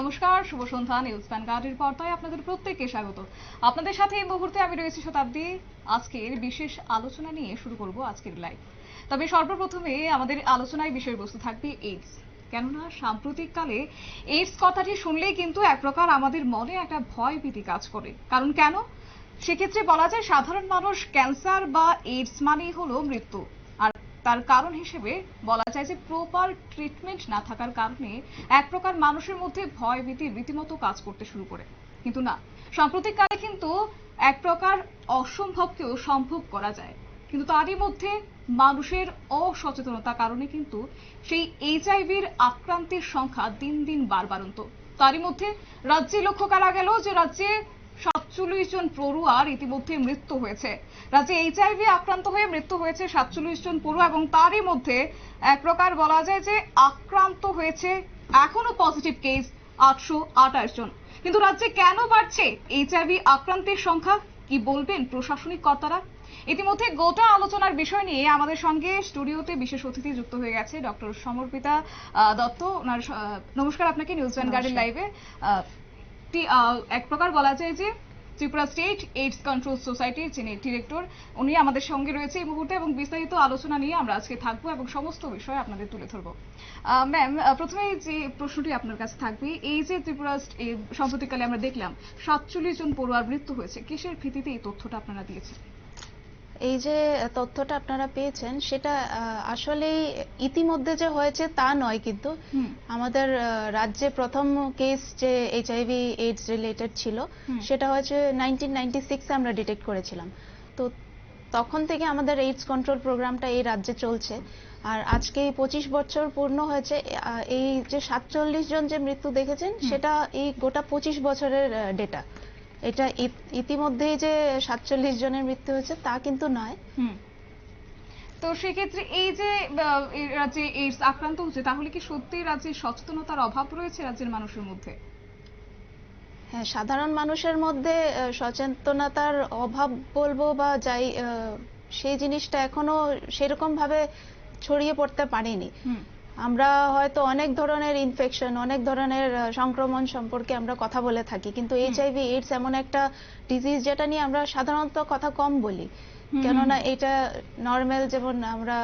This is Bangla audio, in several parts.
নমস্কার, শুভ সন্ধ্যা, নিউজ ভ্যানগার্ডের পর্দায় আপনাদের প্রত্যেককে স্বাগত। আপনাদের সাথে এই মুহূর্তে আমি রয়েছি শতাব্দী। আজকের বিশেষ আলোচনা নিয়ে শুরু করব আজকের লাইভ তবে সর্বপ্রথমে আমাদের আলোচনায় বিষয়বস্তু থাকবে এইডস কেননা সাম্প্রতিককালে এইডস কথাটি শুনলেই কিন্তু এক প্রকার আমাদের মনে একটা ভয় ভীতি কাজ করে। কারণ কেন? সেক্ষেত্রে বলা যায় সাধারণ মানুষ ক্যান্সার বা এইডস মানেই হলো মৃত্যু। আর তার কারণ হিসেবে বলা যায় যে প্রপার ট্রিটমেন্ট না থাকার কারণে এক প্রকার মানুষের মধ্যে ভয় ভীতি রীতিমতো কাজ করতে শুরু করে। কিন্তু না, সাম্প্রতিককালে কিন্তু এক প্রকার অসম্ভবকেও সম্ভব করা যায়। কিন্তু তারই মধ্যে মানুষের অসচেতনতার কারণে কিন্তু সেই এইচআইভির আক্রান্তের সংখ্যা দিন দিন বাড়বাড়ন্ত। তারই মধ্যে রাজ্যে লক্ষ্য করা গেল যে রাজ্যে সাতচল্লিশ জন পড়ুয়ার ইতিমধ্যে মৃত্যু হয়েছে। রাজ্যে এইচআইভি আক্রান্ত হয়ে মৃত্যু হয়েছে সাতচল্লিশ জন পড়ুয়া এবং তারই মধ্যে এক প্রকার বলা যায় যে আক্রান্ত হয়েছে এখনও পজিটিভ কেস আটশো আঠাশ জন। কিন্তু রাজ্যে কেন বাড়ছে এইচআইভি আক্রান্তের সংখ্যা? কি বলবেন প্রশাসনিক কর্তারা? ইতিমধ্যে গোটা আলোচনার বিষয় নিয়ে আমাদের সঙ্গে স্টুডিওতে বিশেষ অতিথি যুক্ত হয়ে গেছে ডক্টর সমর্পিতা দত্ত। ওনার নমস্কার আপনাকে নিউজ ভ্যানগার্ডের লাইভে। এক প্রকার বলা যায় যে Tripura state AIDS control society যিনি ডিরেক্টর, উনি আমাদের সঙ্গে রয়েছে এই মুহূর্তে এবং বিস্তারিত আলোচনা নিয়ে আমরা আজকে থাকব এবং সমস্ত বিষয় আপনাদের তুলে ধরব। ম্যাম প্রথমে যে প্রশ্নটি আপনার কাছে থাকবে, এই যে ত্রিপুরা সম্প্রতিকালে আমরা দেখলাম সাতচল্লিশ জন পড়ুয়ার মৃত্যু হয়েছে, কিসের ভিত্তিতে এই তথ্যটা আপনারা দিয়েছেন? এই যে তথ্যটা আপনারা পেয়েছেন সেটা আসলেই ইতিমধ্যে যে হয়েছে তা নয় কিন্তু। আমাদের রাজ্যে প্রথম কেস যে এইচআইভি এইডস রিলেটেড ছিল সেটা হয়েছে নাইনটিন নাইনটি সিক্সে আমরা ডিটেক্ট করেছিলাম। তো তখন থেকে আমাদের এইডস কন্ট্রোল প্রোগ্রামটা এই রাজ্যে চলছে। আর আজকে পঁচিশ বছর পূর্ণ হয়েছে এই যে সাতচল্লিশ জন যে মৃত্যু দেখেছেন সেটা এই গোটা পঁচিশ বছরের ডেটা এটা ইত- ইতিমধ্যেই যে সাতচল্লিশ জনের মৃত্যু হয়েছে তা কিন্তু নয়। তো সেক্ষেত্রে এই যে রাজ্যে এইডস আক্রান্ত হচ্ছে তাহলে কি সত্যি রাজ্যে সচেতনতার অভাব রয়েছে রাজ্যের মানুষের মধ্যে? হ্যাঁ সাধারণ মানুষের মধ্যে সচেতনতার অভাব বলব বা যাই সেই জিনিসটা এখনও সেরকম ভাবে ছড়িয়ে পড়তে পারেনি। হুম। আমরা হয়তো অনেক ধরনের ইনফেকশন অনেক ধরনের সংক্রমণ সম্পর্কে আমরা কথা বলে থাকি কিন্তু এইচআইভি এইডস এমন একটা ডিজিজ যেটা নিয়ে আমরা সাধারণত কথা কম বলি। কেননা এটা নর্মাল যেমন আমরা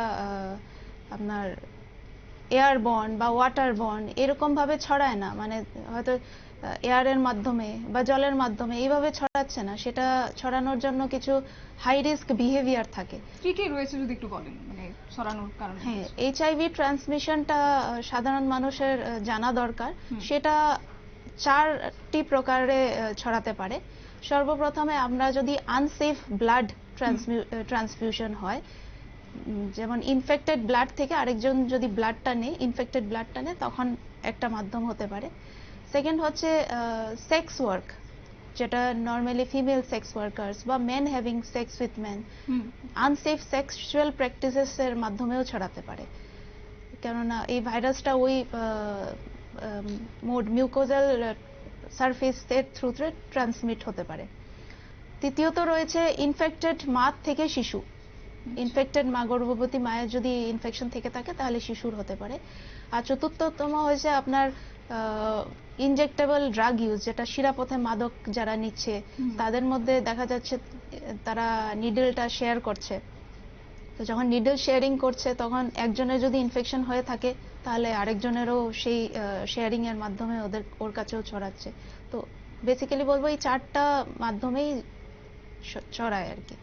আপনার এয়ার বন বা ওয়াটার বন এরকম ভাবে ছড়ায় না। মানে হয়তো এয়ারের মাধ্যমে বা জলের মাধ্যমে এইভাবে ছড়াচ্ছে না সেটা ছড়ানোর জন্য কিছু হাই রিস্ক বিহেভিয়ার থাকে। কি কি রয়েছে যদি একটু বলেন মানে ছড়ানোর কারণ? হ্যাঁ এইচআইভি ট্রান্সমিশনটা সাধারণ মানুষের জানা দরকার। সেটা চারটি প্রকারে ছড়াতে পারে। সর্বপ্রথমে আমরা যদি আনসেফ ব্লাড ট্রান্সফিউশন হয় যেমন ইনফেক্টেড ব্লাড থেকে আরেকজন যদি ব্লাডটা নেয় ইনফেক্টেড ব্লাডটা নেয় তখন একটা মাধ্যম হতে পারে। সেকেন্ড হচ্ছে সেক্স ওয়ার্ক যেটা নর্মালি ফিমেল সেক্স ওয়ার্কার্স বা men having sex with men unsafe sexual practices এর মাধ্যমেও ছড়াতে পারে। কেননা এই ভাইরাসটা ওই মোড মিউকোজাল সারফেস এর থ্রুতে ট্রান্সমিট হতে পারে। তৃতীয়ত রয়েছে ইনফেক্টেড মা থেকে শিশু। ইনফেক্টেড মা গর্ভবতী মায়ের যদি ইনফেকশন থেকে থাকে তাহলে শিশুর হতে পারে। আর চতুর্থতম হয়েছে আপনার ইনজেক্টেবল ড্রাগ ইউজ যেটা শিরাপথে মাদক যারা নিচ্ছে তাদের মধ্যে দেখা যাচ্ছে তারা নিডলটা শেয়ার করছে। তো যখন নিডল শেয়ারিং করছে তখন একজনের যদি ইনফেকশন হয়ে থাকে তাহলে আরেকজনেরও সেই শেয়ারিং এর মাধ্যমে ওদের ওর কাছেও ছড়াচ্ছে। তো বেসিক্যালি বলব এই চারটা মাধ্যমেই ছড়ায় আর কি।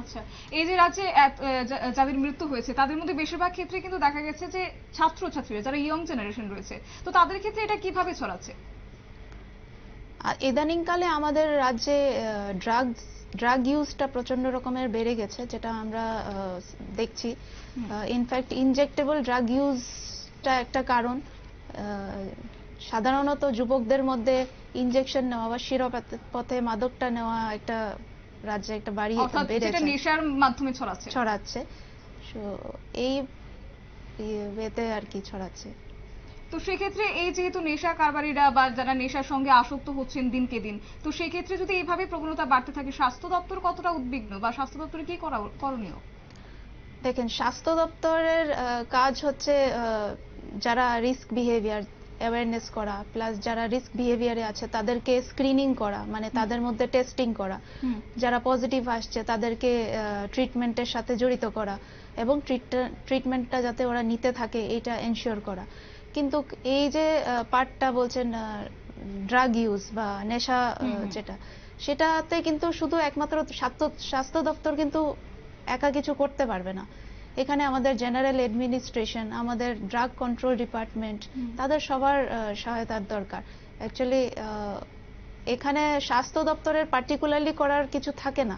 আচ্ছা এই যে রাজ্যে যাদের মৃত্যু হয়েছে তাদের মধ্যে বেশিরভাগ ক্ষেত্রে কিন্তু দেখা গেছে যে ছাত্র ছাত্রীরা যারা ইয়ং জেনারেশন রয়েছে তো তাদের ক্ষেত্রে এটা কীভাবে ছড়াচ্ছে? ইদানিংকালে আমাদের রাজ্যে ড্রাগস ড্রাগ ইউজটা প্রচণ্ড রকমের বেড়ে গেছে যেটা আমরা দেখছি। ইনফ্যাক্ট ইনজেক্টেবল ড্রাগ ইউজটা একটা কারণ। সাধারণত যুবকদের মধ্যে ইনজেকশন নেওয়া বা শিরপথে মাদকটা নেওয়া একটা রাজ্যে একটা বাড়ি অর্থাৎ যেটা নেশার মাধ্যমে ছড়াচ্ছে। ছড়াচ্ছে। So, এই ওয়েতে আর কি ছড়াচ্ছে। তো সেক্ষেত্রে এই যেহেতু নেশা কারবারিরা বা যারা নেশার সঙ্গে আসক্ত হচ্ছেন দিনকে দিন তো সেক্ষেত্রে যদি এইভাবে প্রবণতা বাড়তে থাকে স্বাস্থ্য দপ্তর কতটা উদ্বিগ্ন বা স্বাস্থ্য দপ্তরে কি করা করণীয়? দেখেন স্বাস্থ্য দপ্তরের কাজ হচ্ছে যারা রিস্ক বিহেভিয়ার অ্যাওয়ারনেস করা প্লাস যারা রিস্ক বিহেভিয়ারে আছে তাদেরকে স্ক্রিনিং করা মানে তাদের মধ্যে টেস্টিং করা। যারা পজিটিভ আসছে তাদেরকে ট্রিটমেন্টের সাথে জড়িত করা এবং ট্রিটমেন্টটা যাতে ওরা নিতে থাকে এটা এনশিওর করা। কিন্তু এই যে পার্টটা বলছেন ড্রাগ ইউজ বা নেশা। যেটা সেটাতে কিন্তু শুধু একমাত্র স্বাস্থ্য স্বাস্থ্য দপ্তর কিন্তু একা কিছু করতে পারবে না। এখানে আমাদের জেনারেল অ্যাডমিনিস্ট্রেশন আমাদের ড্রাগ কন্ট্রোল ডিপার্টমেন্ট তাদের সবার সহায়তার দরকার। অ্যাকচুয়ালি এখানে স্বাস্থ্য দপ্তরের পার্টিকুলারলি করার কিছু থাকে না।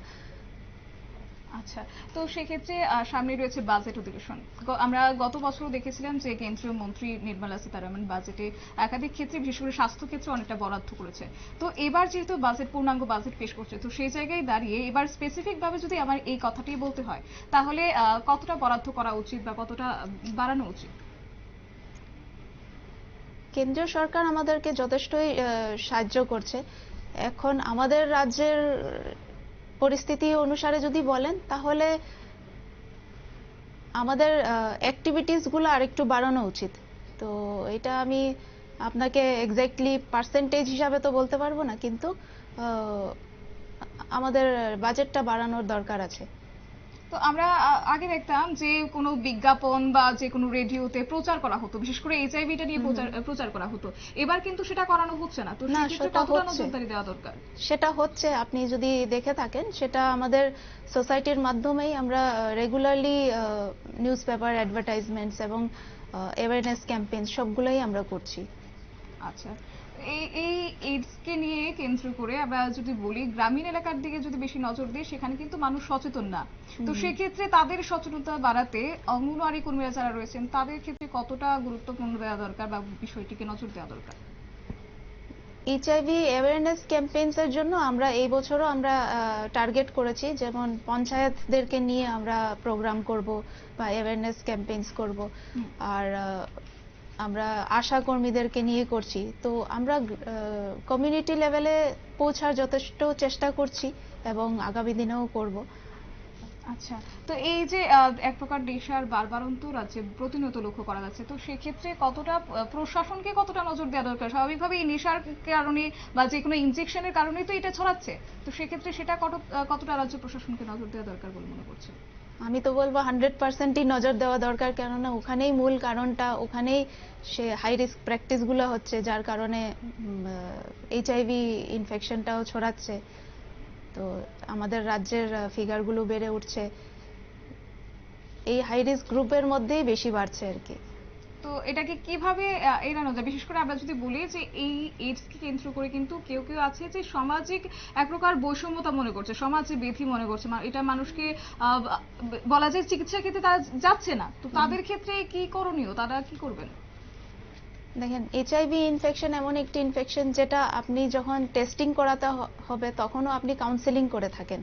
আচ্ছা তো সেক্ষেত্রে সামনে রয়েছে বাজেট অধিবেশন। আমরা গত বছর দেখেছিলাম যে কেন্দ্রীয় মন্ত্রী নির্মলা সীতারামন বাজেটে একাধিক ক্ষেত্রে, বিশেষ করে স্বাস্থ্য ক্ষেত্রে অনেকটা বরাদ্দ করেছে। তো এবার যেহেতু বাজেট পূর্ণাঙ্গ বাজেট পেশ করছে, তো সেই জায়গায় দাঁড়িয়ে এবার স্পেসিফিক ভাবে যদি আমার এই কথাটি বলতে হয়, তাহলে কতটা বরাদ্দ করা উচিত বা কতটা বাড়ানো উচিত? কেন্দ্রীয় সরকার আমাদেরকে যথেষ্টই সাহায্য করছে। এখন আমাদের রাজ্যের পরিস্থিতি অনুসারে যদি বলেন, তাহলে আমাদের অ্যাক্টিভিটিসগুলো আরেকটু বাড়ানো উচিত। তো এটা আমি আপনাকে এক্স্যাক্টলি পার্সেন্টেজ হিসাবে তো বলতে পারব না, কিন্তু আমাদের বাজেটটা বাড়ানোর দরকার আছে। তো আমরা আগে দেখতাম যে কোনো বিজ্ঞাপন বা যে কোনো রেডিওতে প্রচার করা হতো বিশেষ করে এইচআইভিটা নিয়ে প্রচার প্রচার করা হতো। এবার কিন্তু সেটা করানো হচ্ছে না। তো সেটা নজরদারি দেওয়া দরকার? সেটা হচ্ছে আপনি যদি দেখে থাকেন সেটা আমাদের সোসাইটির মাধ্যমেই আমরা রেগুলারলি নিউজ পেপার অ্যাডভার্টাইজমেন্টস এবং অ্যাওয়ারনেস ক্যাম্পেইন সবগুলোই আমরা করছি। আচ্ছা। এই এই এইডস কে নিয়ে কেন্দ্র করে আমরা যদি বলি গ্রামীণ এলাকার দিকে যদি বেশি নজর দিই সেখানে কিন্তু মানুষ সচেতন না। তো। সেক্ষেত্রে তাদের সচেতনতা বাড়াতে অঙ্গনওয়াড়ি কর্মীরা যারা রয়েছেন তাদের ক্ষেত্রে কতটা গুরুত্বপূর্ণ দেওয়া দরকার বা বিষয়টিকে নজর দেওয়া দরকার? এইচআইভি অ্যাওয়ারনেস ক্যাম্পেইনস এর জন্য আমরা এই বছরও আমরা টার্গেট করেছি। যেমন পঞ্চায়েতদেরকে নিয়ে আমরা প্রোগ্রাম করব বা অ্যাওয়ারনেস ক্যাম্পেইনস করব। আর আমরা আশা কর্মীদেরকে নিয়ে করছি। তো আমরা কমিউনিটি লেভেলে পৌঁছার যথেষ্ট চেষ্টা করছি এবং আগামী দিনেও করব। আচ্ছা তো এই যে এক প্রকার নেশার বারবারন্ত রাজ্যে প্রতিনিয়ত লক্ষ্য করা যাচ্ছে, তো সেক্ষেত্রে কতটা প্রশাসনকে কতটা নজর দেওয়া দরকার? স্বাভাবিকভাবে এই নেশার কারণে বা যে কোনো ইনজেকশনের কারণেই তো এটা ছড়াচ্ছে। তো সেক্ষেত্রে সেটা কত- কতটা রাজ্য প্রশাসনকে নজর দেওয়া দরকার বলে মনে করছে আমি তো বলব হান্ড্রেড পার্সেন্টই নজর দেওয়া দরকার, কেননা ওখানেই মূল কারণটা, ওখানেই সে হাই রিস্ক প্র্যাকটিসগুলো হচ্ছে, যার কারণে এইচআইভি ইনফেকশনটাও ছড়াচ্ছে। তো আমাদের রাজ্যের ফিগারগুলো বেড়ে উঠছে। এই হাই রিস্ক গ্রুপের মধ্যেই বেশি বাড়ছে আর কি। তো এটাকে কীভাবে এড়ানো যায়? বিশেষ করে আমরা যদি বলি যে এই এইডস কে কেন্দ্র করে কিন্তু কেউ কেউ আছে যে সামাজিক এক প্রকার বৈষম্যতা মনে করছে, সমাজে বেধি মনে করছে। এটা মানুষকে বলা যায় চিকিৎসা ক্ষেত্রে তারা যাচ্ছে না। তো তাদের ক্ষেত্রে কি করণীয়? তারা কি করবেন? দেখেন এইচআইভি ইনফেকশন এমন একটি ইনফেকশন যেটা আপনি যখন টেস্টিং করাতে হবে তখনও আপনি কাউন্সেলিং করে থাকেন।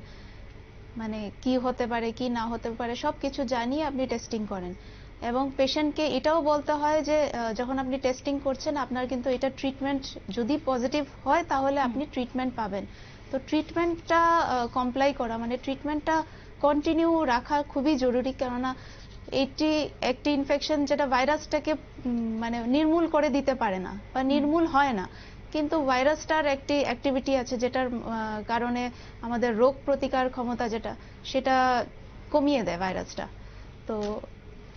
মানে কি হতে পারে, কি না হতে পারে সব কিছু জানিয়ে আপনি টেস্টিং করেন। এবং পেশেন্টকে এটাও বলতে হয় যে যখন আপনি টেস্টিং করছেন আপনার কিন্তু এটা ট্রিটমেন্ট যদি পজিটিভ হয় তাহলে আপনি ট্রিটমেন্ট পাবেন। তো ট্রিটমেন্টটা কমপ্লাই করা মানে ট্রিটমেন্টটা কন্টিনিউ রাখা খুবই জরুরি। কেননা এটি একটি ইনফেকশন যেটা ভাইরাসটাকে মানে নির্মূল করে দিতে পারে না বা নির্মূল হয় না। কিন্তু ভাইরাসটার একটি অ্যাক্টিভিটি আছে যেটার কারণে আমাদের রোগ প্রতিকার ক্ষমতা যেটা সেটা কমিয়ে দেয় ভাইরাসটা তো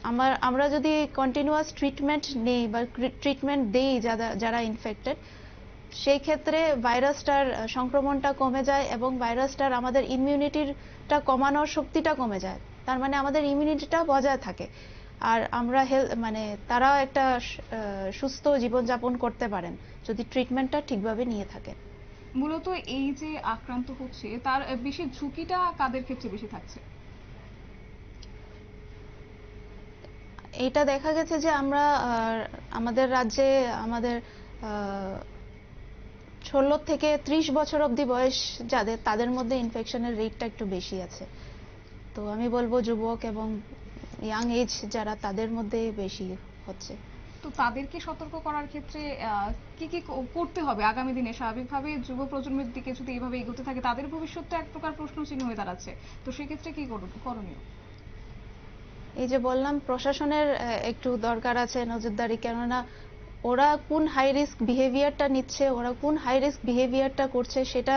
আমার, আমরা যদি কন্টিনিউয়াস ট্রিটমেন্ট নেই বা ট্রিটমেন্ট দেই যারা যারা ইনফেক্টেড সেই ক্ষেত্রে ভাইরাসটার সংক্রমণটা কমে যায় এবং ভাইরাসটার আমাদের ইমিউনিটিটা কমানোর শক্তিটা কমে যায়। তার মানে আমাদের ইমিউনিটিটা বজায় থাকে। আর আমরা হেল মানে তারা একটা সুস্থ জীবনযাপন করতে পারেন যদি ট্রিটমেন্টটা ঠিকভাবে নিয়ে থাকেন। মূলত এই যে আক্রান্ত হচ্ছে, তার বেশি ঝুঁকিটা কাদের ক্ষেত্রে বেশি থাকছে? এটা দেখা গেছে যে আমরা আমাদের রাজ্যে আমাদের ষোলো থেকে ত্রিশ বছর অবধি বয়স যাদের, তাদের মধ্যে ইনফেকশনের রেটটা একটু বেশি আছে। তো আমি বলব যুবক এবং ইয়াং এজ যারা, তাদের মধ্যে বেশি হচ্ছে। তো তাদেরকে সতর্ক করার ক্ষেত্রে কি কি করতে হবে আগামী দিনে? স্বাভাবিকভাবে যুব প্রজন্মের দিকে যদি এইভাবে এগোতে থাকে, তাদের ভবিষ্যৎটা এক প্রকার প্রশ্ন চিহ্ন হয়ে দাঁড়াচ্ছে। তো সেক্ষেত্রে কি করণীয়? এই যে বললাম, প্রশাসনের একটু দরকার আছে নজরদারি। কেননা ওরা কোন হাই রিস্ক বিহেভিয়ারটা নিচ্ছে, ওরা কোন হাই রিস্ক বিহেভিয়ারটা করছে, সেটা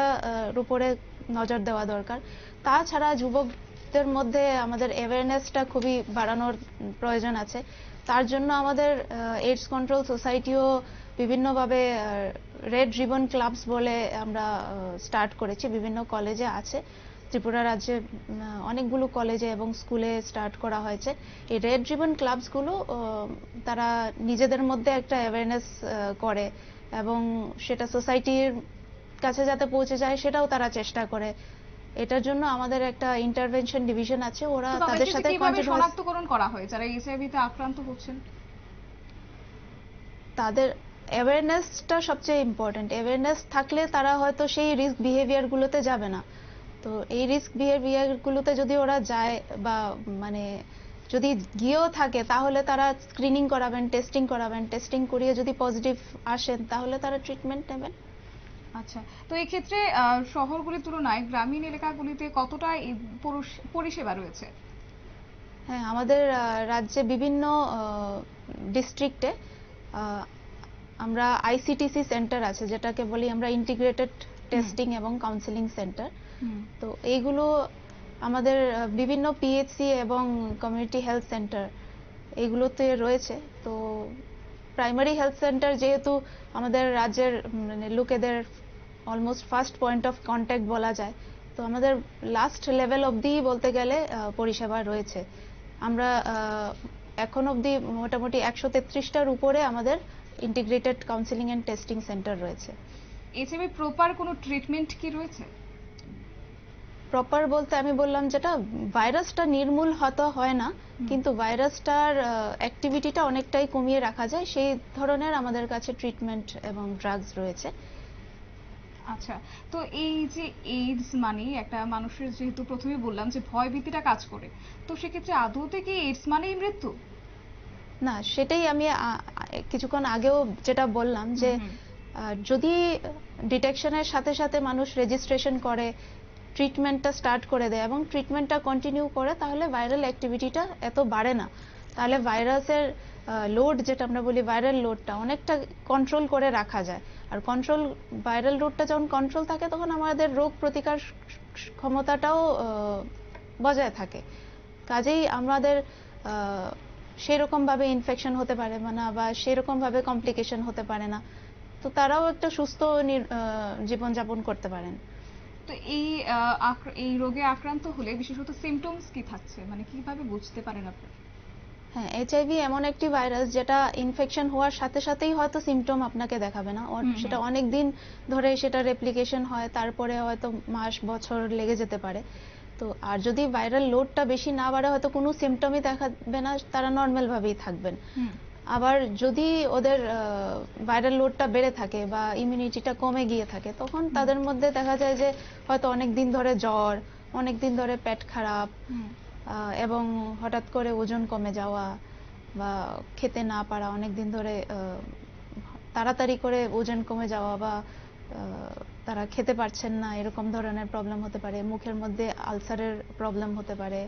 উপরে নজর দেওয়া দরকার। তাছাড়া যুবকদের মধ্যে আমাদের অ্যাওয়ারনেসটা খুবই বাড়ানোর প্রয়োজন আছে। তার জন্য আমাদের এইডস কন্ট্রোল সোসাইটিও বিভিন্নভাবে রেড রিবন ক্লাবস বলে আমরা স্টার্ট করেছি। বিভিন্ন কলেজে আছে। ত্রিপুরা রাজ্যে অনেকগুলো কলেজে এবং স্কুলে স্টার্ট করা হয়েছে। এই রেড রিবন ক্লাবসগুলো তারা নিজেদের মধ্যে একটা অ্যাওয়ারনেস করে এবং সেটা সোসাইটির কাছে যাতে পৌঁছে যায় সেটাও তারা চেষ্টা করে। এটার জন্য আমাদের একটা ইন্টারভেনশন ডিভিশন আছে ওরা তাদের সাথে শনাক্তকরণ করা হয়? যারা এইচআইভি তে আক্রান্ত হচ্ছেন। তাদের অ্যাওয়ারনেসটা সবচেয়ে ইম্পর্ট্যান্ট অ্যাওয়ারনেস থাকলে তারা হয়তো সেই রিস্ক বিহেভিয়ার গুলোতে যাবে না। তো এই রিস্ক বিহেভিয়ারগুলোতে যদি ওরা যায় বা মানে যদি গিয়েও থাকে তাহলে তারা স্ক্রিনিং করাবেন টেস্টিং করাবেন টেস্টিং করিয়ে যদি পজিটিভ আসেন তাহলে তারা ট্রিটমেন্ট নেবেন। আচ্ছা তো এই ক্ষেত্রে শহরগুলির তুলনায় গ্রামীণ এলাকাগুলিতে কতটা পরিষেবা রয়েছে? হ্যাঁ আমাদের রাজ্যে বিভিন্ন ডিস্ট্রিক্টে আমরা আইসিটিসি সেন্টার আছে যেটাকে বলি আমরা ইন্টিগ্রেটেড টেস্টিং এবং কাউন্সেলিং সেন্টার তো এইগুলো আমাদের বিভিন্ন পিএইচসি এবং কমিউনিটি হেলথ সেন্টার এগুলোতে রয়েছে। তো প্রাইমারি হেলথ সেন্টার যেহেতু আমাদের রাজ্যের মানে লোকেদের almost first point of contact বলা যায়, তো আমাদের লাস্ট লেভেল অবধি বলতে গেলে পরিষেবা রয়েছে। আমরা এখন অবধি মোটামুটি একশো তেত্রিশটার উপরে আমাদের integrated counselling and testing centre রয়েছে। এইচআইভি প্রপার কোনো ট্রিটমেন্ট কি রয়েছে? প্রপার বলতে আমি বললাম যেটা ভাইরাসটা নির্মূল হয়তো হয় না কিন্তু ভাইরাসটার অ্যাক্টিভিটিটা অনেকটাই কমিয়ে রাখা যায়। সেই ধরনের আমাদের কাছে ট্রিটমেন্ট এবং ড্রাগস রয়েছে। আচ্ছা তো এই যে এইডস মানে একটা মানুষের যেহেতু প্রথমে বললাম যে ভয় ভীতিটা কাজ করে তো সেক্ষেত্রে আদৌতে কি এইডস মানেই মৃত্যু? না সেটাই আমি কিছুক্ষণ আগেও যেটা বললাম যে যদি ডিটেকশনের সাথে সাথে মানুষ রেজিস্ট্রেশন করে ট্রিটমেন্টটা স্টার্ট করে দেয় এবং ট্রিটমেন্টটা কন্টিনিউ করে, তাহলে ভাইরাল অ্যাক্টিভিটিটা এত বাড়ে না। তাহলে ভাইরাসের লোড যেটা আমরা বলি ভাইরাল লোডটা অনেকটা কন্ট্রোল করে রাখা যায়। আর কন্ট্রোল ভাইরাল লোডটা যখন কন্ট্রোল থাকে, তখন আমাদের রোগ প্রতিকার ক্ষমতাটাও বজায় থাকে। কাজেই আমাদের সেরকম ভাবে ইনফেকশন হতে পারে না, বা সেরকম ভাবে কমপ্লিকেশন হতে পারে না। তো তারাও একটা সুস্থ জীবনযাপন করতে পারেন। তো এই এই রোগে আক্রান্ত হলে বিশেষত সিমটমস কি থাকছে? মানে কীভাবে বুঝতে পারেন আপনি? হ্যাঁ এইচআইভি এমন একটি ভাইরাস যেটা ইনফেকশন হওয়ার সাথে সাথেই হয়তো সিমটম আপনাকে দেখাবে না। সেটা অনেক দিন ধরে সেটা রেপ্লিকেশন হয় তারপরে হয়তো মাস বছর লেগে যেতে পারে। তো আর যদি ভাইরাল লোডটা বেশি না বাড়ে হয়তো কোনো সিমটমই দেখাবে না তারা নর্মাল ভাবেই থাকবেন। আবার যদি ওদের ভাইরাল লোডটা বেড়ে থাকে বা ইমিউনিটিটা কমে গিয়ে থাকে তখন তাদের মধ্যে দেখা যায় যে হয়তো অনেক দিন ধরে জ্বর অনেক দিন ধরে পেট খারাপ এবং হঠাৎ করে ওজন কমে যাওয়া বা খেতে না পারা অনেক দিন ধরে তাড়াতাড়ি করে ওজন কমে যাওয়া বা তারা খেতে পারছেন না এরকম ধরনের প্রবলেম হতে পারে মুখের মধ্যে আলসারের প্রবলেম হতে পারে।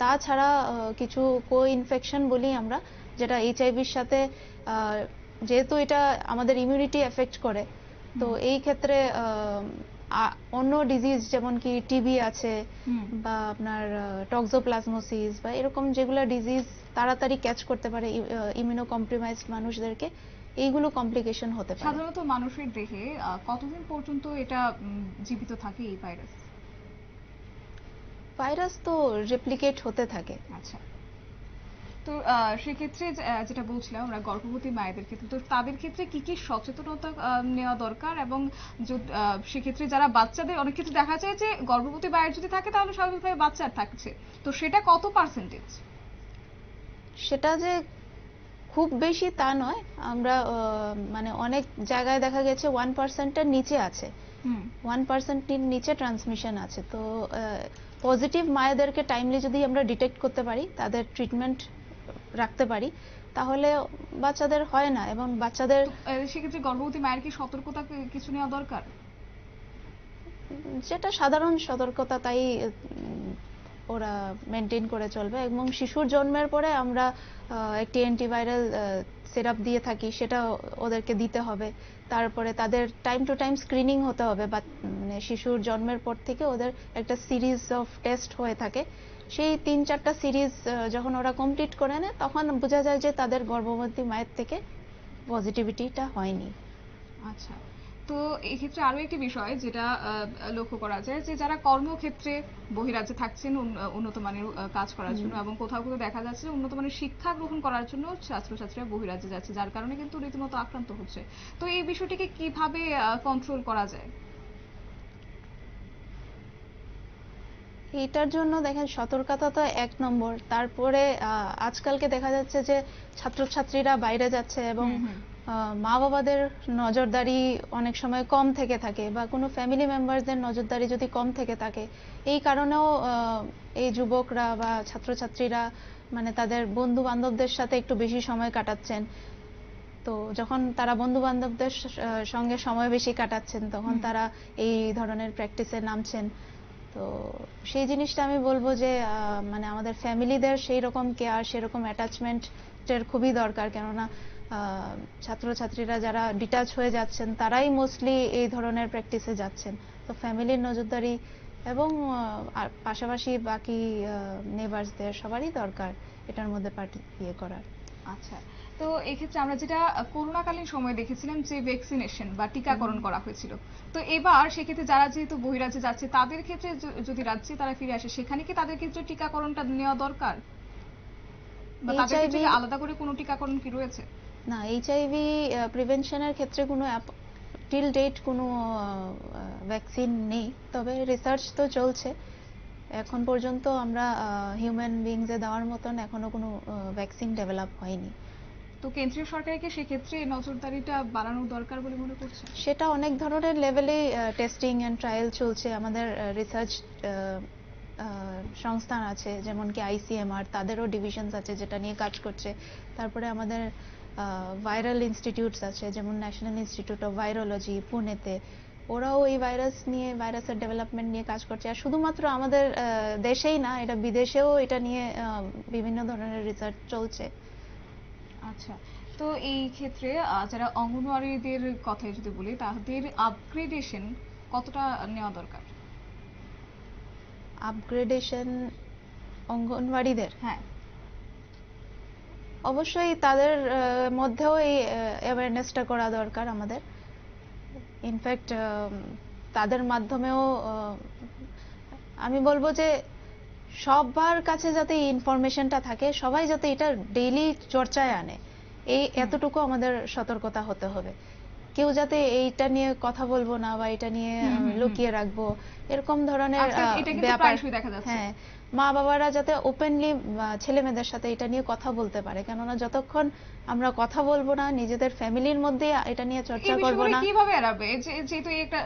তাছাড়া কিছু কো ইনফেকশন বলি আমরা যেটা এইচআইভির সাথে যেহেতু এটা আমাদের ইমিউনিটি এফেক্ট করে তো এই ক্ষেত্রে অন্য ডিজিজ যেমন কি টিবি আছে বা আপনার টক্সোপ্লাজমোসিস বা এরকম যেগুলো ডিজিজ তাড়াতাড়ি ক্যাচ করতে পারে ইমিউনো কম্প্রোমাইজড মানুষদেরকে এইগুলো কমপ্লিকেশন হতে পারে। সাধারণত মানুষের দেহে কতদিন পর্যন্ত এটা জীবিত থাকে এই ভাইরাস ভাইরাস তো রেপ্লিকেট হতে থাকে। আচ্ছা। তো সেক্ষেত্রে যেটা বলছিলাম আমরা গর্ভবতী মায়েদের ক্ষেত্রে তো তাদের ক্ষেত্রে কি কি সচেতনতা নেওয়া দরকার? এবং সেক্ষেত্রে যারা বাচ্চাদের অনেক ক্ষেত্রে দেখা যায় যে গর্ভবতী মায়ের যদি থাকে তাহলে স্বাভাবিকভাবে বাচ্চা থাকছে। তো সেটা কত পার্সেন্টেজ সেটা যে খুব বেশি তা নয়। আমরা মানে অনেক জায়গায় দেখা গেছে ওয়ান পার্সেন্টের নিচে আছে। হুম। ওয়ান পার্সেন্টের নিচে ট্রান্সমিশন আছে। তো পজিটিভ মায়েদেরকে টাইমলি যদি আমরা ডিটেক্ট করতে পারি তাদের ট্রিটমেন্ট রাখতে পারি তাহলে বাচ্চাদের হয় না এবং বাচ্চাদের সেক্ষেত্রে গর্ভবতী মায়ের কি সতর্কতা কিছু নেওয়া দরকার? যেটা সাধারণ সতর্কতা তাই ওরা মেনটেন করে চলবে এবং শিশুর জন্মের পরে আমরা একটি অ্যান্টিভাইরাল সিরাপ দিয়ে থাকি সেটা ওদেরকে দিতে হবে। তারপরে তাদের টাইম টু টাইম স্ক্রিনিং হতে হবে বা মানে শিশুর জন্মের পর থেকে ওদের একটা সিরিজ অফ টেস্ট হয়ে থাকে। সেই তিন চারটা সিরিজ যখন ওরা কমপ্লিট করে নেয় তখন বোঝা যায় যে তাদের গর্ভবতী মায়ের থেকে পজিটিভিটিটা হয়নি। আচ্ছা। তো এক্ষেত্রে আরও একটি বিষয় যেটা লক্ষ্য করা যায় যে যারা কর্মক্ষেত্রে বহিরাজ্যে থাকছেন উন্নত মানের কাজ করার জন্য এবং কোথাও কোথাও দেখা যাচ্ছে উন্নত মানের শিক্ষা গ্রহণ করার জন্য ছাত্রছাত্রীরা বহিরাজ্যে যাচ্ছে যার কারণে কিন্তু রীতিমতো আক্রান্ত হচ্ছে। তো এই বিষয়টিকে কীভাবে কন্ট্রোল করা যায়? এটার জন্য দেখেন সতর্কতা তো এক নম্বর। তারপরে আহ, আজকালকে দেখা যাচ্ছে যে ছাত্রছাত্রীরা বাইরে যাচ্ছে এবং মা বাবাদের নজরদারি অনেক সময় কম থেকে থাকে বা কোনো ফ্যামিলি মেম্বারদের নজরদারি যদি কম থেকে থাকে এই কারণেও আহ, এই যুবকরা বা ছাত্রছাত্রীরা মানে তাদের বন্ধু বান্ধবদের সাথে একটু বেশি সময় কাটাচ্ছেন। তো যখন তারা বন্ধু বান্ধবদের সঙ্গে সময় বেশি কাটাচ্ছেন তখন তারা এই ধরনের প্র্যাকটিসে নামছেন। তো সেই জিনিসটা আমি বলব যে মানে আমাদের ফ্যামিলিদের সেই রকম কেয়ার সেরকম অ্যাটাচমেন্টের খুবই দরকার। কেননা ছাত্রছাত্রীরা যারা ডিটাচ হয়ে যাচ্ছেন, তারাই মোস্টলি এই ধরনের প্র্যাকটিসে যাচ্ছেন। তো ফ্যামিলির নজরদারি এবং পাশাপাশি বাকি নেবার্সদের সবারই দরকার এটার মধ্যে পার্টি ইয়ে করার। আচ্ছা। তো এক্ষেত্রে আমরা যেটা করোনাকালীন সময় দেখেছিলাম যে ভ্যাকসিনেশন বা টিকাকরণ করা হয়েছিল। তো এবার সেক্ষেত্রে যারা যেহেতু বহিরাজ্যে যাচ্ছে তাদের ক্ষেত্রে যদি রাজ্যে তারা ফিরে আসে সেখানে কি তাদের ক্ষেত্রে টিকাকরণটা নেওয়া দরকার? বা তাদের ক্ষেত্রে আলাদা করে কোনো টিকাকরণ কি রয়েছে? না এইচআইভি প্রিভেনশনের ক্ষেত্রে কোনো টিল ডেট কোনো ভ্যাকসিন নেই। তবে রিসার্চ তো চলছে। এখন পর্যন্ত আমরা হিউম্যান বিংসে দেওয়ার মতন এখনও কোনো ভ্যাকসিন ডেভেলপ হয়নি। তো কেন্দ্রীয় সরকারকে সেক্ষেত্রে নজরদারিটা বাড়ানো দরকার বলে মনে করছে সেটা অনেক ধরনের লেভেলেই টেস্টিং অ্যান্ড ট্রায়াল চলছে। আমাদের রিসার্চ সংস্থান আছে, যেমন কি আইসিএমআর তাদেরও ডিভিশনস আছে যেটা নিয়ে কাজ করছে। তারপরে আমাদের ভাইরাল ইনস্টিটিউটস আছে, যেমন ন্যাশনাল ইনস্টিটিউট অফ ভাইরোলজি পুনেতে। ওরাও এই ভাইরাস নিয়ে ভাইরাসের ডেভেলপমেন্ট নিয়ে কাজ করছে। আর শুধুমাত্র আমাদের দেশেই না, এটা বিদেশেও এটা নিয়ে বিভিন্ন ধরনের রিসার্চ চলছে। আচ্ছা তো এই ক্ষেত্রে যারা অঙ্গনওয়াড়িদের কথাই যদি বলি তাদের আপগ্রেডেশন কতটা নেওয়া দরকার? আপগ্রেডেশন অঙ্গনওয়াড়িদের? হ্যাঁ। অবশ্যই তাদের মধ্যেও এই অ্যাওয়ারনেসটা করা দরকার আমাদের। ইনফ্যাক্ট তাদের মাধ্যমেও আমি বলব যে সবার কাছে যাতে এই ইনফরমেশনটা থাকে, সবাই যাতে এটা ডেইলি চর্চায় আনে, এই এতটুকু আমাদের সতর্কতা হতে হবে। কেউ যাতে এইটা নিয়ে কথা বলব না বা এটা নিয়ে। লুকিয়ে রাখব এরকম ধরনের ব্যাপার। হ্যাঁ মা বাবারা যাতে ওপেনলি ছেলে মেয়েদের সাথে এটা নিয়ে কথা বলতে পারে কেননা যতক্ষণ আমরা কথা বলব না নিজেদের ফ্যামিলির মধ্যে এটা নিয়ে চর্চা করব না কীভাবে এড়াবে যেহেতু একটা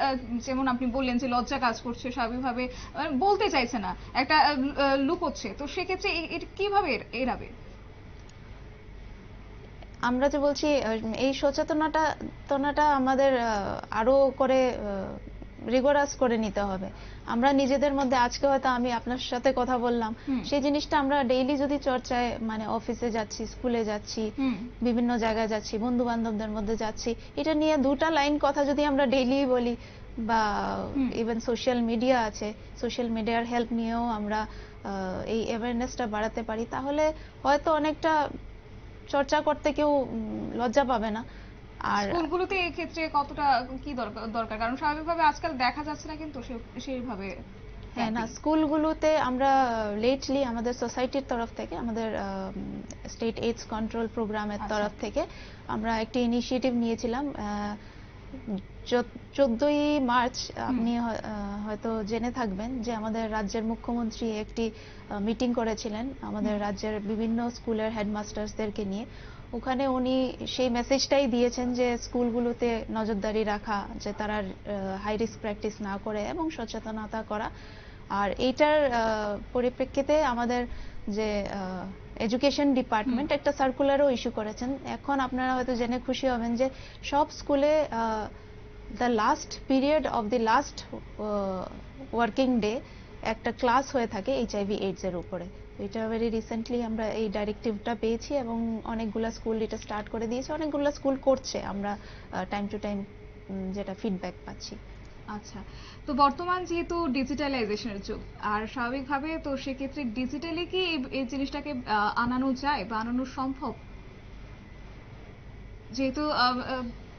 যেমন আপনি বললেন যে লজ্জা কাজ করছে স্বাভাবিকভাবে বলতে চাইছে না একটা লুকোচ্ছে তো সেক্ষেত্রে এটা কীভাবে এড়াবে আমরা যে বলছি এই সচেতনতা তনাটা আমাদের আরও করে রিগোরাস করে নিতে হবে। আমরা নিজেদের মধ্যে আজকে হয়তো আমি আপনার সাথে কথা বললাম সেই জিনিসটা আমরা ডেইলি যদি চর্চায় মানে অফিসে যাচ্ছি স্কুলে যাচ্ছি বিভিন্ন জায়গায় যাচ্ছি বন্ধু বান্ধবদের মধ্যে যাচ্ছি এটা নিয়ে দুটা লাইন কথা যদি আমরা ডেইলি বলি বা। ইভেন সোশ্যাল মিডিয়া আছে সোশ্যাল মিডিয়ার হেল্প নিয়েও আমরা এই অ্যাওয়ারনেসটা বাড়াতে পারি তাহলে হয়তো অনেকটা চর্চা করতে কেউ লজ্জা পাবে না। আর স্কুলগুলোতে এই ক্ষেত্রে কতটা কি দরকার কারণ স্বাভাবিকভাবে আজকাল দেখা যাচ্ছে না কিন্তু সেই সেইভাবে হ্যাঁ না স্কুলগুলোতে আমরা লেটলি আমাদের সোসাইটির তরফ থেকে আমাদের স্টেট এইডস কন্ট্রোল প্রোগ্রামের। তরফ থেকে আমরা একটি ইনিশিয়েটিভ নিয়েছিলাম চোদ্দই মার্চ আপনি হয়তো জেনে থাকবেন যে আমাদের রাজ্যের মুখ্যমন্ত্রী একটি মিটিং করেছিলেন আমাদের রাজ্যের বিভিন্ন স্কুলের হেডমাস্টার্সদেরকে নিয়ে। ওখানে উনি সেই মেসেজটাই দিয়েছেন যে স্কুলগুলোতে নজরদারি রাখা যে তারা হাই রিস্ক প্র্যাকটিস না করে এবং সচেতনতা করা। আর এইটার আহ, পরিপ্রেক্ষিতে আমাদের যে এডুকেশন ডিপার্টমেন্ট একটা সার্কুলারও ইস্যু করেছেন। এখন আপনারা হয়তো জেনে খুশি হবেন যে সব স্কুলে the last period of the last working day একটা ক্লাস হয়ে থাকে এইচআইভি এইডস এর উপরে। এটা ভেরি রিসেন্টলি আমরা এই ডাইরেক্টিভটা পেয়েছি এবং অনেকগুলো স্কুল এটা স্টার্ট করে দিয়েছে। অনেকগুলো স্কুল করছে। আমরা টাইম টু টাইম যেটা ফিডব্যাক পাচ্ছি। আচ্ছা তো বর্তমান যেহেতু ডিজিটালাইজেশনের যুগ আর স্বাভাবিকভাবে তো সেক্ষেত্রে ডিজিটালি কি এই- জিনিসটাকে আনানো যায় বা আনানো সম্ভব? যেহেতু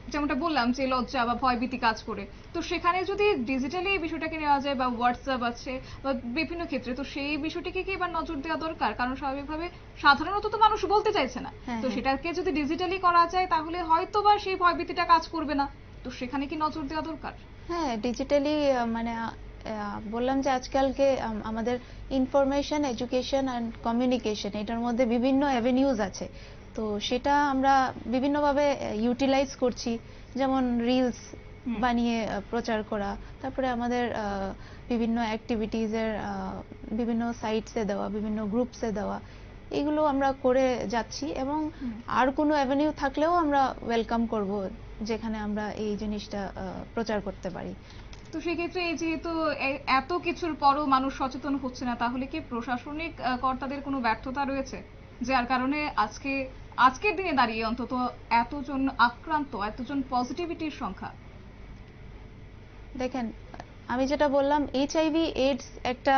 যেমনটা বললাম যে লজ্জা বা ভয়ভীতি কাজ করে তো সেখানে যদি ডিজিটালি এই বিষয়টাকে নেওয়া যায় বা হোয়াটসঅ্যাপ আছে বা বিভিন্ন ক্ষেত্রে তো সেই বিষয়টিকে কি এবার নজর দেওয়া দরকার? কারণ স্বাভাবিকভাবে সাধারণত তো মানুষ বলতে চাইছে না। হ্যাঁ, তো হ্যাঁ। সেটাকে যদি ডিজিটালি করা যায় তাহলে হয়তো বা সেই ভয়ভীতিটা কাজ করবে না। তো সেখানে কি নজর দেওয়া দরকার? হ্যাঁ ডিজিটালি মানে আহ, বললাম যে আজকালকে আমাদের ইনফরমেশন এডুকেশন অ্যান্ড কমিউনিকেশন এটার মধ্যে বিভিন্ন অ্যাভিনিউজ আছে। তো সেটা আমরা বিভিন্নভাবে ইউটিলাইজ করছি। যেমন রিলস বানিয়ে প্রচার করা। তারপরে আমাদের বিভিন্ন অ্যাক্টিভিটিজের বিভিন্ন সাইটসে দেওয়া বিভিন্ন গ্রুপসে দেওয়া। এগুলো আমরা করে যাচ্ছি এবং আর কোনো অ্যাভিনিউ থাকলেও আমরা ওয়েলকাম করব। যেখানে আমরা এই জিনিসটা প্রচার করতে পারি। তো সেক্ষেত্রে এই যেহেতু এত কিছুর পরও মানুষ সচেতন হচ্ছে না তাহলে কি প্রশাসনিক কর্তাদের কোনো ব্যর্থতা রয়েছে? যার কারণে আজকে আজকের দিনে দাঁড়িয়ে অন্তত এতজন আক্রান্ত এতজন পজিটিভিটির সংখ্যা। দেখেন আমি যেটা বললাম এইচআইভি এইডস একটা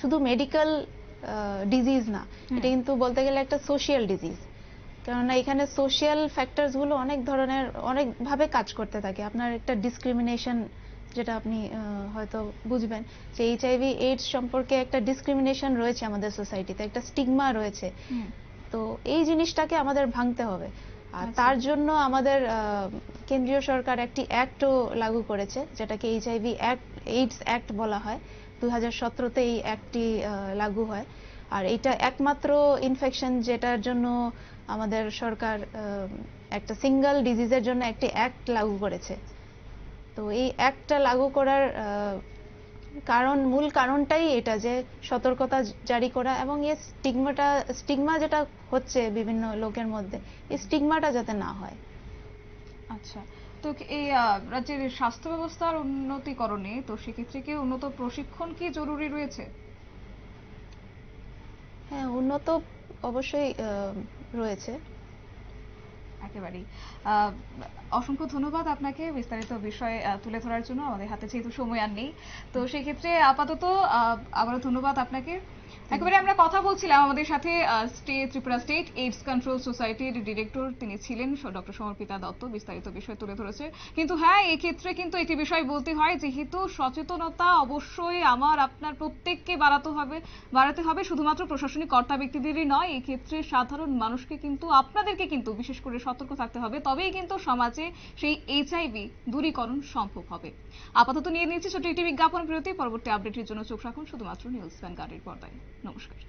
শুধু মেডিকেল ডিজিজ না। এটা কিন্তু বলতে গেলে একটা সোশিয়াল ডিজিজ কেননা এখানে সোশিয়াল ফ্যাক্টরসগুলো অনেক ধরনের অনেক ভাবে কাজ করতে থাকে। আপনার একটা ডিসক্রিমিনেশন যেটা আপনি হয়তো বুঝবেন যে এইচআইভি এইডস সম্পর্কে একটা ডিসক্রিমিনেশন রয়েছে আমাদের সোসাইটিতে একটা স্টিগমা রয়েছে। তো এই জিনিসটাকে আমাদের ভাঙতে হবে। আর আচ্ছা। তার জন্য আমাদের কেন্দ্রীয় সরকার একটি অ্যাক্টও লাগু করেছে যেটাকে এইচআইভি অ্যাক্ট এইডস অ্যাক্ট বলা হয়। দুই হাজার সতেরোতে এই অ্যাক্টটি লাগু হয়। আর এটা একমাত্র ইনফেকশন যেটার জন্য আমাদের সরকার একটা সিঙ্গেল ডিজিজের জন্য একটি অ্যাক্ট লাগু করেছে। তো এই অ্যাক্টটা লাগু করার কারণ মূল কারণটাই এটা যে সতর্কতা জারি করা এবং এই স্টিগমাটা স্টিগমা যেটা হচ্ছে বিভিন্ন লোকের মধ্যে এই স্টিগমাটা যাতে না হয়। আচ্ছা তো এই রাজ্যের স্বাস্থ্য ব্যবস্থার উন্নতিকরণে তো সেক্ষেত্রে কি উন্নত প্রশিক্ষণ কি জরুরি রয়েছে? হ্যাঁ উন্নত অবশ্যই রয়েছে। একেবারেই। অসংখ্য ধন্যবাদ আপনাকে বিস্তারিত বিষয় তুলে ধরার জন্য। আমাদের হাতে যেহেতু সময় আর নেই। তো সেক্ষেত্রে আপাতত আবারও ধন্যবাদ আপনাকে। একেবারে আমরা কথা বলছিলাম আমাদের সাথে state Tripura state AIDS control সোসাইটির ডিরেক্টর তিনি ছিলেন ডক্টর সমর্পিতা দত্ত, বিস্তারিত বিষয় তুলে ধরেছে। কিন্তু হ্যাঁ এই ক্ষেত্রে কিন্তু একটি বিষয় বলতে হয়, যেহেতু সচেতনতা অবশ্যই আমার, আপনার প্রত্যেককে বাড়াতে হবে বাড়াতে হবে, শুধুমাত্র প্রশাসনিক কর্তা ব্যক্তিদেরই নয় এই ক্ষেত্রে সাধারণ মানুষকে কিন্তু, আপনাদেরকে কিন্তু বিশেষ করে সতর্ক থাকতে হবে, তবেই কিন্তু সমাজে সেই এইচআইভি দূরীকরণ সম্ভব হবে। আপাতত নিয়ে নিচ্ছি ছোট একটি বিজ্ঞাপন বিরতি, পরবর্তী আপডেটের জন্য চোখ রাখুন শুধুমাত্র নিউজ ভ্যানগার্ডের পর্দায়। নমস্কার